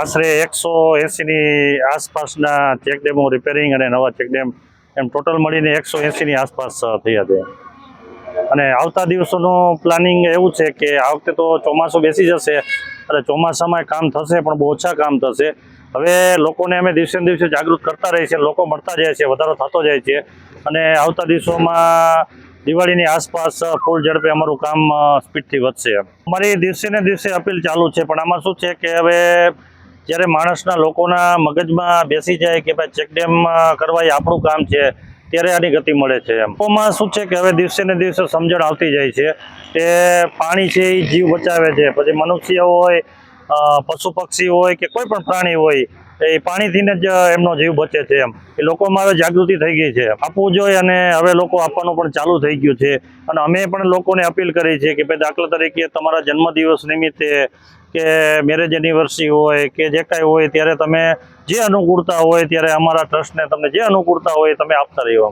આશરે એકસો એંસીની આસપાસના ચેકડેમો રિપેરિંગ અને નવા ચેકડેમ એમ ટોટલ મળીને એકસો એંસીની આસપાસ થઈ છે. અને આવતા દિવસોનું પ્લાનિંગ એવું છે કે આ વખતે તો ચોમાસું બેસી જશે, અને ચોમાસામાં કામ થશે, પણ બહુ ઓછા કામ થશે. હવે લોકોને અમે દિવસે દિવસે જાગૃત કરતા રહીએ છીએ, લોકો મળતા જાય છે, વધારો થતો જાય છે. અને આવતા દિવસોમાં દિવાળીની આસપાસ ફૂલ ઝડપે અમારું કામ સ્પીડથી વધશે. અમારી દિવસે ને દિવસે અપીલ ચાલુ છે, પણ આમાં શું છે કે હવે જ્યારે માણસના લોકોના મગજમાં બેસી જાય કે ભાઈ ચેકડેમ કરવા એ આપણું કામ છે, ત્યારે આની ગતિ મળે છે એમ. લોકોમાં શું છે કે હવે દિવસે ને દિવસે સમજણ આવતી જાય છે કે પાણી છે એ જીવ બચાવે છે. પછી મનુષ્ય હોય પશુ પક્ષી હોય કે કોઈ પણ પ્રાણી હોય, એ પાણીથી જ એમનો જીવ બચે છે એમ. એ લોકોમાં હવે જાગૃતિ થઈ ગઈ છે. આપવું જોઈએ અને હવે લોકો આપવાનું પણ ચાલુ થઈ ગયું છે. અને અમે પણ લોકોને અપીલ કરી છે કે ભાઈ દાખલા તરીકે તમારા જન્મદિવસ નિમિત્તે કે મેરેજ એનિવર્સરી હોય કે જે કાંઈ હોય ત્યારે તમે જે અનુકૂળતા હોય ત્યારે અમારા ટ્રસ્ટને તમને જે અનુકૂળતા હોય તમે આપતા રહ્યો.